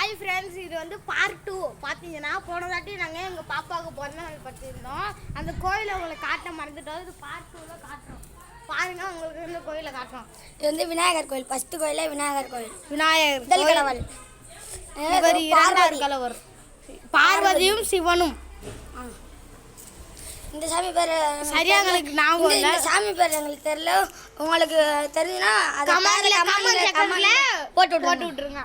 Hi friends இது வந்து part two பார்த்தீங்கன்னா போன தாட்டி நாங்கள் எங்கள் பாப்பாவுக்கு பிறந்த நாள் பற்றியிருந்தோம் அந்த கோயிலை உங்களுக்கு காட்ட மறந்துட்டோம். இது பார்ட் டூவில் காட்டுறோம். பாருங்க உங்களுக்கு இந்த கோயிலை காட்டுறோம். இது வந்து விநாயகர் கோயில். ஃபர்ஸ்ட் கோயிலே விநாயகர் கோயில். விநாயகர் முதல். கடவுள். இவர் இரண்டாவது. கலவர். பார்வதியும் சிவனும். இந்த சாமி பேர் சரியா எங்களுக்கு ஞாபகம் இல்ல. சாமி பேர் எங்களுக்கு தெரியல. உங்களுக்கு தெரிஞ்சுன்னா அதை போட்டு போட்டு விட்டுருங்க.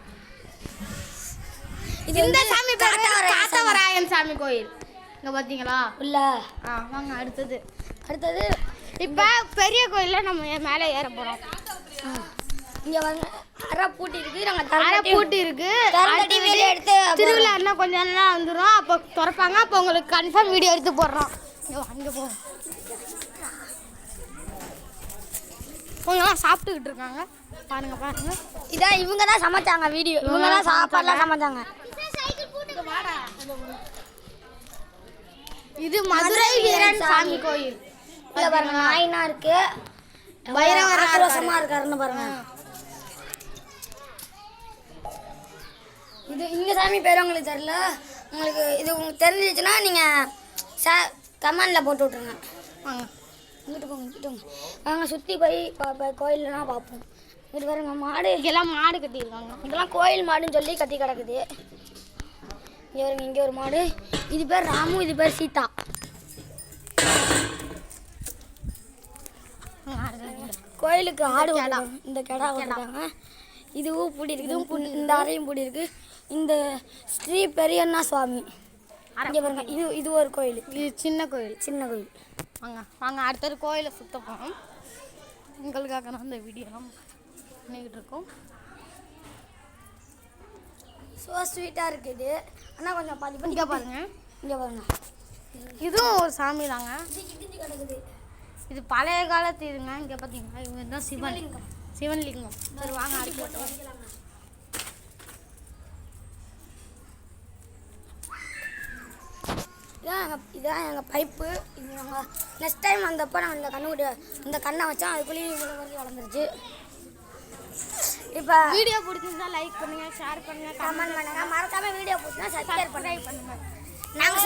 இது இந்த சாமி. காத்தவராயன் சாமி கோயில். இங்க பாத்தீங்களா? உள்ள. ஆ வாங்க அடுத்தது. அடுத்தது. இப்ப பெரிய கோயில்ல நம்ம மேல ஏற போறோம். இங்க வந்து அரை பூட்டி இருக்கு. நாங்க அரை பூட்டி இருக்கு. எடுத்து திருவிழா இன்னும் கொஞ்ச நேரம் வந்துடும் அப்போ திறப்பாங்க. அப்போ உங்களுக்கு கன்ஃபார்ம் வீடியோ எடுத்து போடுறோம். இங்க வா, இங்க போ. இவங்கெல்லாம் சாப்பிட்டுக்கிட்டு இருக்காங்க. பாருங்க பாருங்க. இதான் இவங்க தான் சமைச்சாங்க வீடியோ. இவங்க தான் சாப்பாடுலாம் சமைச்சாங்க. இது மதுரை வீரன் சாமி கோயில். இல்ல பாருங்க நாயினா இருக்கு பைரவர் ஆக்ரோஷமா இருக்காருன்னு பாருங்க. இது இந்த சாமி பேர் உங்களுக்கு தெரியல? உங்களுக்கு இது உங்களுக்கு தெரிஞ்சிச்சுன்னா நீங்க கமெண்ட்ல போட்டு விட்ருங்க வாங்க. இங்கிட்டு போங்க இங்கிட்டு போங்க. நாங்கள் சுற்றி போய் பா- கோயிலெலாம் பார்ப்போம் இங்கிட்டு பாருங்க மாடு. இங்கெல்லாம் மாடு கட்டியிருக்காங்க. இதெல்லாம் கோயில் மாடுன்னு சொல்லி கட்டி கிடக்குது. இங்கே வருங்க இங்கே ஒரு மாடு. இது பேர் ராமு இது பேர் சீதா. கோயிலுக்கு ஆடு விட்டுருக்காங்க. இந்த கிடா விட்டுருக்காங்க இதுவும் பூடி இருக்கு இதுவும் பூடி இந்த அறையும் பூடி இருக்கு இந்த ஸ்ரீ பெரியண்ணா சுவாமி. இங்கே பாருங்க இது இது ஒரு கோயில். இது சின்ன கோயில். சின்ன கோயில். வாங்க வாங்க அடுத்தது கோயிலை சுத்த போகிறோம் உங்களுக்காக நான் இந்த வீடியோலாம் பண்ணிக்கிட்டு இருக்கோம். ஸோ ஸ்வீட்டாக இருக்குது ஆனால் கொஞ்சம் பாதி பண்ணி இங்கே பாருங்க இங்கே பாருங்க இதுவும் ஒரு சாமி தாங்க கிடக்குது இது பழைய காலத்து இதுங்க இங்கே பார்த்தீங்கன்னா இவங்க தான் சிவன் சிவன்லிங்கம் சரி வாங்க அடுத்து இதான் எங்கள் இதான் எங்கள் பைப்பு இது நாங்கள் நெக்ஸ்ட் டைம் வந்தப்போ நாங்கள் இந்த கண்ணுக்குட்டி இந்த கண்ணை வச்சோம் அதுக்குள்ளேயும் இவ்வளோ வரைக்கும் வளர்ந்துருச்சு இப்போ வீடியோ பிடிச்சிருந்தா லைக் பண்ணுங்க ஷேர் பண்ணுங்க கமெண்ட் பண்ணுங்கள் மறக்காமல் வீடியோ பிடிச்சினா சப்ஸ்கிரைப் பண்ணுங்க. பண்ணுங்க. நாங்கள்